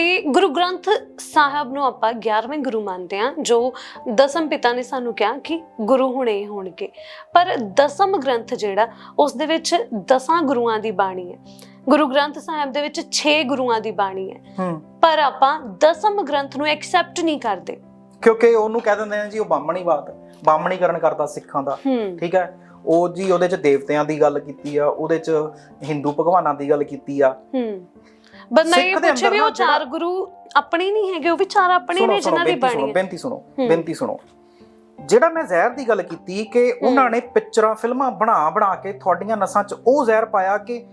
ਤੇ ਗੁਰੂ ਗ੍ਰੰਥ ਸਾਹਿਬ ਨੂੰ ਆਪਾਂ 11ਵੇਂ ਗੁਰੂ ਮੰਨਦੇ ਹਾਂ ਜੋ ਦਸਮ ਪਿਤਾ ਨੇ ਸਾਨੂੰ ਕਿਹਾ ਕਿ ਗੁਰੂ ਹੁਣੇ ਹੋਣਗੇ। ਪਰ ਦਸਮ ਗ੍ਰੰਥ ਜਿਹੜਾ ਉਸ ਦੇ ਵਿੱਚ ਦਸਾਂ ਗੁਰੂਆਂ ਦੀ ਬਾਣੀ ਹੈ। ਗੁਰੂ ਗ੍ਰੰਥ ਸਾਹਿਬ ਦੇ ਵਿੱਚ 6 ਗੁਰੂਆਂ ਦੀ ਬਾਣੀ ਹੈ। ਪਰ ਆਪਾਂ ਦਸਮ ਗ੍ਰੰਥ ਨੂੰ ਐਕਸੈਪਟ ਨਹੀਂ ਕਰਦੇ। ਕਿਉਂਕਿ ਉਹਨੂੰ ਕਹਿ ਦਿੰਦੇ ਆ ਜੀ ਉਹ ਬਾਹਮਣੀ ਬਾਤ ਬਾਹਮਣੀਕਰਨ ਕਰਦਾ ਸਿੱਖਾਂ ਦਾ। ਠੀਕ ਹੈ? ਉਹ ਜੀ ਉਹਦੇ ਚ ਦੇਵਤਿਆਂ ਦੀ ਗੱਲ ਕੀਤੀ ਆ ਉਹਦੇ ਚ ਹਿੰਦੂ ਭਗਵਾਨਾਂ ਦੀ ਗੱਲ ਕੀਤੀ ਆ। ਹੂੰ। ਬੰਦਾ ਇਹ ਸਿੱਖ ਦੇ ਪੁੱਛੇ ਵੀ ਅੰਦਰ ਉਹ ਨਾ ਚਾਰ ਜਿਹੜਾ- ਗੁਰੂ ਆਪਣੇ ਨਹੀਂ ਹੈਗੇ ਉਹ ਵੀ ਚਾਰ ਆਪਣੇ ਸੁਣੋ ਨੇ ਸੁਣੋ ਜਿਨ੍ਹਾਂ ਦੀ ਬੇਨਤੀ ਸੁਣੋ ਬਾਣੀ। ਹੈ ਬੇਨਤੀ ਸੁਣੋ। ਬੇਨਤੀ ਸੁਣੋ। ਜਿਹੜਾ ਮੈਂ ਜ਼ਹਿਰ ਦੀ ਗੱਲ ਕੀਤੀ ਕਿ ਉਹਨਾਂ ਨੇ ਪਿਕਚਰਾਂ ਫਿਲਮਾਂ ਬਣਾ ਬਣਾ ਕੇ ਤੁਹਾਡੀਆਂ ਨਸਾਂ 'ਚ ਉਹ ਜ਼ਹਿਰ ਪਾਇਆ ਕਿ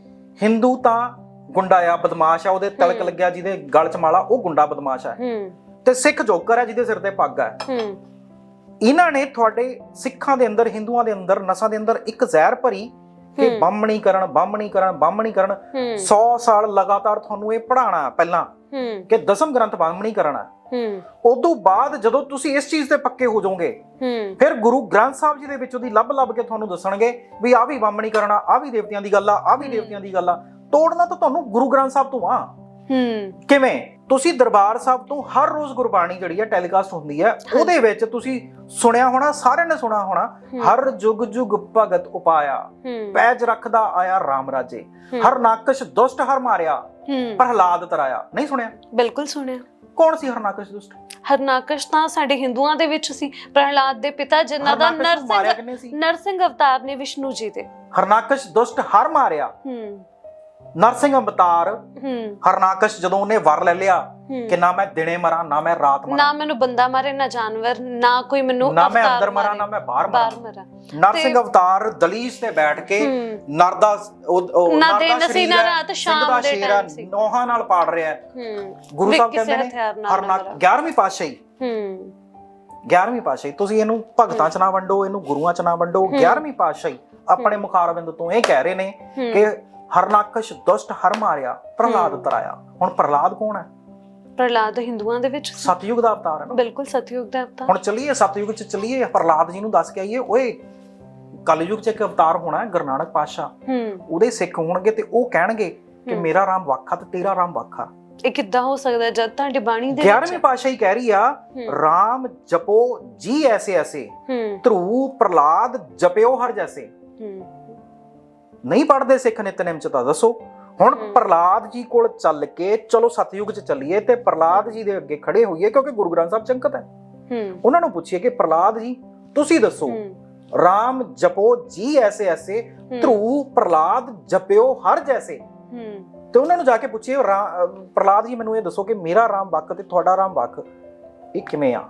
ਹਿੰਦੂ ਤਾਂ ਗੁੰਡਾ ਆ ਬਦਮਾਸ਼ ਆ ਉਹਦੇ ਤਲਕ। ਲੱਗਿਆ ਜਿਹਦੇ ਗਲ 'ਚ ਮਾਲਾ ਉਹ ਗੁੰਡਾ ਬਦਮਾਸ਼ ਆ। ਹੂੰ। ਤੇ ਸਿੱਖ ਜੋਕਰ ਹੈ ਜਿਹਦੇ ਸਿਰ ਤੇ ਪੱਗ ਹੈ ਹੂੰ। ਇਹਨਾਂ ਨੇ ਤੁਹਾਡੇ ਸਿੱਖਾਂ ਦੇ ਅੰਦਰ ਹਿੰਦੂਆਂ ਦੇ ਅੰਦਰ ਨਸਾਂ ਦੇ ਅੰਦਰ ਇੱਕ ਜ਼ਹਿਰ ਭਰੀ ਕਿ। ਬਾਹਮਣੀਕਰਨ ਬਾਹਮਣੀਕਰਨ ਬਾਹਮਣੀਕਰਨ ਹੂੰ। 100 ਸਾਲ ਲਗਾਤਾਰ ਤੁਹਾਨੂੰ ਇਹ ਪੜਾਉਣਾ ਪਹਿਲਾਂ ਕਿ ਦਸਮ ਗ੍ਰੰਥ ਬਾਹਮਣੀਕਰਨ ਹੂੰ। ਉਦੋਂ ਬਾਅਦ ਜਦੋਂ ਤੁਸੀਂ ਇਸ ਚੀਜ਼ ਤੇ ਪੱਕੇ ਹੋ ਜਾਓਗੇ ਹੂੰ। ਫਿਰ ਗੁਰੂ ਗ੍ਰੰਥ ਸਾਹਿਬ ਜੀ ਦੇ ਵਿੱਚ ਉਹਦੀ ਲੱਭ ਲੱਭ ਕੇ ਤੁਹਾਨੂੰ ਦੱਸਣਗੇ ਵੀ ਆ ਵੀ ਬਾਹਮਣੀ ਕਰਨਾ ਆ ਵੀ ਦੇਵਤਿਆਂ ਦੀ ਗੱਲ ਆ ਆ ਵੀ। ਦੇਵਤਿਆਂ ਦੀ ਗੱਲ ਆ। ਤੋੜਨਾ ਤਾਂ ਤੁਹਾਨੂੰ ਗੁਰੂ ਗ੍ਰੰਥ ਸਾਹਿਬ ਤੋਂ ਆ। ਹੂੰ। ਕਿਵੇਂ? ਤੁਸੀਂ ਦਰਬਾਰ ਸਾਹਿਬ ਤੋਂ ਹਰ ਰੋਜ਼ ਗੁਰਬਾਣੀ ਜਿਹੜੀ ਹੈ ਟੈਲੀਕਾਸਟ ਹੁੰਦੀ ਹੈ ਉਹਦੇ ਵਿੱਚ ਤੁਸੀਂ ਸੁਣਿਆ ਹੋਣਾ ਸਾਰਿਆਂ ਨੇ ਸੁਣਾ ਹੋਣਾ। ਹਰ ਜੁਗ ਜੁਗ ਭਗਤ ਉਪਾਇਆ ਪੈਜ ਰੱਖਦਾ ਆਇਆ RAM ਰਾਜੇ। ਹਰ ਨਾਕਸ਼ ਦੁਸ਼ਟ ਹਰ ਮਾਰਿਆ ਪ੍ਰਹਲਾਦ ਤਰਾਇਆ। ਨਹੀਂ ਸੁਣਿਆ? ਬਿਲਕੁਲ ਸੁਣਿਆ। ਕੌਣ ਸੀ ਹਰਨਾਕਸ਼ ਦੁਸ਼ਟ? ਹਰਨਾਕਸ਼ ਤਾਂ ਸਾਡੇ ਹਿੰਦੂਆਂ ਦੇ ਵਿੱਚ ਸੀ ਪ੍ਰਹਿਲਾਦ ਦੇ ਪਿਤਾ ਜਿਨ੍ਹਾਂ ਦਾ ਹਰਨਾਕਸ਼ ਨੂੰ ਮਾਰਿਆ ਨਰਸਿੰਘ ਸੀ? ਨਰਸਿੰਘ ਅਵਤਾਰ ਨੇ ਵਿਸ਼ਨੂੰ ਜੀ ਦੇ। ਹਰਨਾਕਸ਼ ਦੁਸ਼ਟ ਹਰ ਮਾਰਿਆ। ਹੂੰ। ਨਰਸਿੰਘ ਅਵਤਾਰ ਹੂੰ। ਹਰਨਾਕਸ਼ ਜਦੋਂ ਉਹਨੇ ਵਰ ਲੈ ਲਿਆ ਕਿ ਨਾ ਮੈਂ ਦਿਨੇ ਮਰਾਂ ਨਾ ਮੈਂ ਰਾਤ ਮਰਾਂ। ਨਾ ਮੈਨੂੰ ਬੰਦਾ ਮਾਰੇ ਨਾ ਜਾਨਵਰ ਨਾ ਕੋਈ ਮੈਨੂੰ ਨਾ ਮੈਂ ਅੰਦਰ ਮਰਾਂ ਨਾ ਮੈਂ ਬਾਹਰ ਬਾਹਰ ਮਰਾਂ। ਮਰਾਂ ਨਰਸਿੰਘ ਅਵਤਾਰ ਦਲੀਜ ਤੇ ਬੈਠ ਕੇ ਨਰ ਦਾ ਉਹ- ਉਹ ਨਾ ਨਰ ਦਾ ਦਿਨ ਸੀ, ਸਰੀਰ ਨਾ ਹੈ, ਰਾਤ, ਸਿੰਘ ਸ਼ਾਮ ਦਾ ਦੇ ਸ਼ੇਰ time ਸੀ। ਨੋਹਾਂ ਨਾਲ ਪਾੜ ਰਿਹਾ ਹੈ। ਹੂੰ। ਗੁਰੂ ਸਾਹਿਬ ਕਿਸੇ ਕਹਿੰਦੇ ਨੇ ਹਥਿਆਰ ਨਾਲ ਨਾ ਹਰਨਾਕ ਮਾਰਾਂ। 11ਵੀਂ ਪਾਤਸ਼ਾਹੀ। ਹੂੰ। 11ਵੀਂ ਪਾਤਸ਼ਾਹੀ। ਤੁਸੀਂ ਇਹਨੂੰ ਭਗਤਾਂ ਚ ਨਾ ਵੰਡੋ ਇਹਨੂੰ ਗੁਰੂਆਂ ਚ ਨਾ ਵੰਡੋ। ਹੂੰ। 11ਵੀਂ ਪਾਤਸ਼ਾਹੀ ਆਪਣੇ ਮੁਖਾਰਬਿੰਦ ਤੋਂ ਇਹ ਕਹਿ ਰਹੇ ਨੇ ਕਿ ਹਰਨਾਕਸ਼ ਦੁਸ਼ਟ ਹਰ ਮਾਰਿਆ ਪ੍ਰਹਲਾਦ ਹੂੰ। ਤਰਾਇਆ। ਹੁਣ ਪ੍ਰਹਲਾਦ ਕੌਣ ਹੈ? ਪ੍ਰਹਿਲਾਦ ਹਿੰਦੂਆਂ ਦੇ ਵਿੱਚ। ਸਤਯੁਗ ਦਾ ਅਵਤਾਰ ਹੈ ਨਾ? ਬਿਲਕੁਲ ਸਤਯੁਗ ਦਾ ਅਵਤਾਰ। ਹੁਣ ਚੱਲੀਏ ਸਤਯੁਗ ਚ ਚੱਲੀਏ ਪ੍ਰਹਲਾਦ ਜੀ ਨੂੰ ਦੱਸ ਕੇ ਆਈਏ ਓਏ ਕਲਯੁਗ ਚ ਇੱਕ ਅਵਤਾਰ ਹੋਣਾ ਹੈ ਗੁਰੂ ਨਾਨਕ ਪਾਤਸ਼ਾਹ। ਹੂੰ। ਉਹਦੇ ਸਿੱਖ ਹੋਣਗੇ ਤੇ ਉਹ ਕਹਿਣਗੇ ਕਿ ਹੂੰ। ਮੇਰਾ ਰਾਮ ਵੱਖਾ ਤੇ ਤੇਰਾ ਰਾਮ ਵੱਖਾ ਇਹ ਕਿੱਦਾਂ ਹੋ ਸਕਦਾ ਹੈ? ਜਦ ਤੁਹਾਡੀ ਬਾਣੀ ਦੇ 11ਵੀਂ ਪਾਤਸ਼ਾਹੀ ਕਹਿ ਰਹੀ ਆ ਹੂੰ। ਰਾਮ ਜਪੋ ਜੀ ਐਸੇ ਐਸੇ। ਹੂੰ। ਧਰੂ ਪ੍ਰਹਲਾਦ ਜਪਿਓ ਹਰ ਜੈਸੇ। ਹੂੰ ਨਹੀਂ ਪੜਦੇ ਸਿੱਖ ਨਿਤਨੇਮ ਚ ਤਾਂ ਦੱਸੋ। ਹੁਣ ਹੂੰ। ਪ੍ਰਹਲਾਦ ਜੀ ਕੋਲ ਚੱਲ ਕੇ ਚਲੋ ਸਤਯੁਗ ਚ ਚੱਲੀਏ ਤੇ ਪ੍ਰਹਲਾਦ ਜੀ ਦੇ ਅੱਗੇ ਖੜੇ ਹੋਈਏ ਕਿਉਂਕਿ ਗੁਰੂ ਗ੍ਰੰਥ ਸਾਹਿਬ ਚੰਕਤ ਹੈ। ਹੂੰ। ਉਹਨਾਂ ਨੂੰ ਪੁੱਛੀਏ ਕਿ ਪ੍ਰਹਲਾਦ ਜੀ ਤੁਸੀਂ ਦੱਸੋ ਰਾਮ ਜਪੋ ਜੀ ਐਸੇ ਐਸੇ ਧਰੂ ਪ੍ਰਹਲਾਦ ਜਪਿਓ ਹਰ ਜੈਸੇ। ਹੂੰ। ਤੇ ਉਹਨਾਂ ਨੂੰ ਜਾ ਕੇ ਪੁੱਛਿਓ ਅਹ ਪ੍ਰਹਲਾਦ ਜੀ ਮੈਨੂੰ ਇਹ ਦੱਸੋ ਕਿ ਮੇਰਾ ਰਾਮ ਵੱਖ ਤੇ ਤੁਹਾਡਾ ਰਾਮ ਵੱਖ ਇਹ ਕਿਵੇਂ ਆ?